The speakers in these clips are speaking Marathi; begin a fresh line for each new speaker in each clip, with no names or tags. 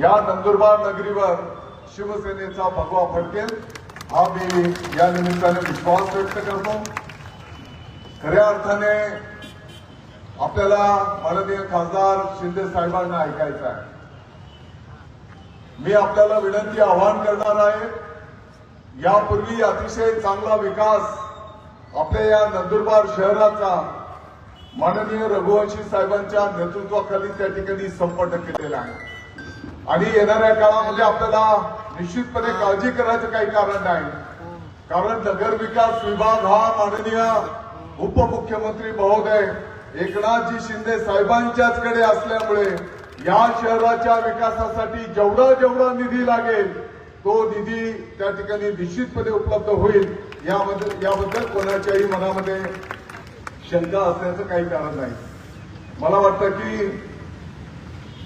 या नंदुरबार नगरीवर शिवसेनेचा भगवा फडकेल. हा मी या निमित्ताने विश्वास व्यक्त करतो. खऱ्या अर्थाने आपल्याला माननीय खासदार शिंदे साहेबांना ऐकायचं आहे. मी आपल्याला विनंती आवाहन करणार आहे यापूर्वी अतिशय चांगला विकास आपल्या या नंदुरबार शहराचा माननीय रघुवंशी साहेबांच्या नेतृत्वाखाली त्या ठिकाणी संपन्न केलेला आहे. आणि येणाऱ्या काळामध्ये आपल्याला निश्चितपणे काळजी करायचं काही कारण नाही. कारण नगर विकास विभाग हा माननीय उपमुख्यमंत्री महोदय एकनाथजी शिंदे साहेबांच्याच कडे असल्यामुळे या शहराच्या विकासासाठी जेवढा जेवढा निधी लागेल तो निधी त्या ठिकाणी निश्चितपणे उपलब्ध होईल. यामध्ये याबद्दल कोणाच्याही मनामध्ये शंका असण्याचं काही कारण नाही. मला वाटतं की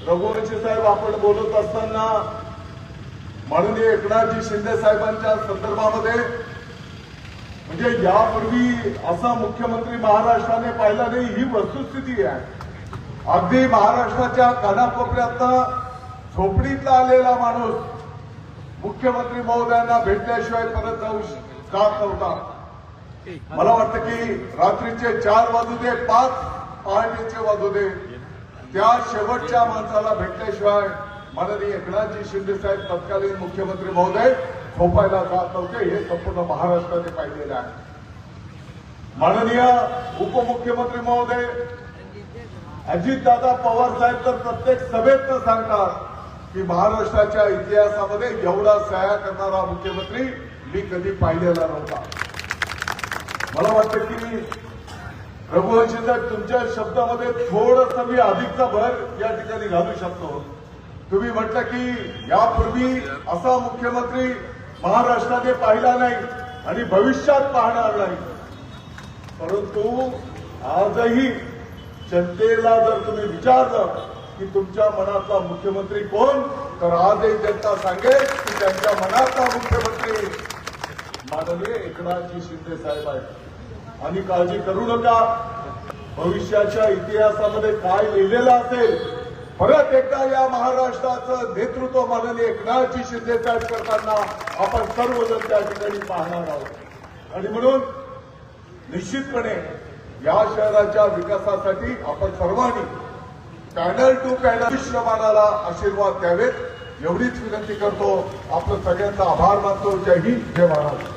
रघुवंशी साहेब आपण बोलत असताना माननीय एकनाथजी शिंदे साहेबांच्या संदर्भामध्ये म्हणजे यापूर्वी असा मुख्यमंत्री महाराष्ट्राने पाहिला नाही ही वस्तुस्थिती आहे. अगदी महाराष्ट्राच्या कानाकोपऱ्यातनं झोपडीतला आलेला माणूस मुख्यमंत्री महोदयांना भेटल्याशिवाय परत जाऊ जात नव्हता? मला वाटतं की रात्रीचे चार वाजू दे पाच पहाटेचे वाजू दे. त्या शेवटच्या माणसाला भेटल्याशिवाय माननीय एकनाथजी शिंदे साहेब तत्कालीन मुख्यमंत्री महोदय झोपायला जात नव्हते. हे संपूर्ण महाराष्ट्राने पाहिलेलं आहे. माननीय उपमुख्यमंत्री महोदय अजितदादा पवार साहेब तर प्रत्येक सभेत सांगतात की महाराष्ट्राच्या इतिहासामध्ये एवढा सह्या करणारा मुख्यमंत्री मी कधी पाहिलेला नव्हता. मला वाटतं की रघुवंशी साहेब तुमच्या शब्दामध्ये थोडस मी अधिकचा भर या ठिकाणी घालू शकतो. तुम्ही म्हटलं की यापूर्वी असा मुख्यमंत्री महाराष्ट्राने पाहिला नाही आणि भविष्यात पाहणार नाही. परंतु आजही जनतेला जर तुम्ही विचारलं की तुमच्या मनातला मुख्यमंत्री कोण तर आजही जनता सांगेल की त्यांच्या मनातला मुख्यमंत्री माननीय एकनाथजी शिंदे साहेब आहेत. आणि काळजी करू नका. भविष्याच्या इतिहासामध्ये काय लिहिलेलं असेल परत एकदा या महाराष्ट्राचं नेतृत्व माननीय एकनाथजी शिंदे साहेब करताना आपण सर्वजण त्या ठिकाणी पाहणार आहोत. आणि म्हणून निश्चितपणे या शहराच्या विकासासाठी आपण सर्वांनी पॅनल टू पॅनल श्रमानाला आशीर्वाद द्यावेत. एवढीच विनंती करतो. आपलं सगळ्यांचा आभार मानतो. जय हिंद. जय महाराष्ट्र.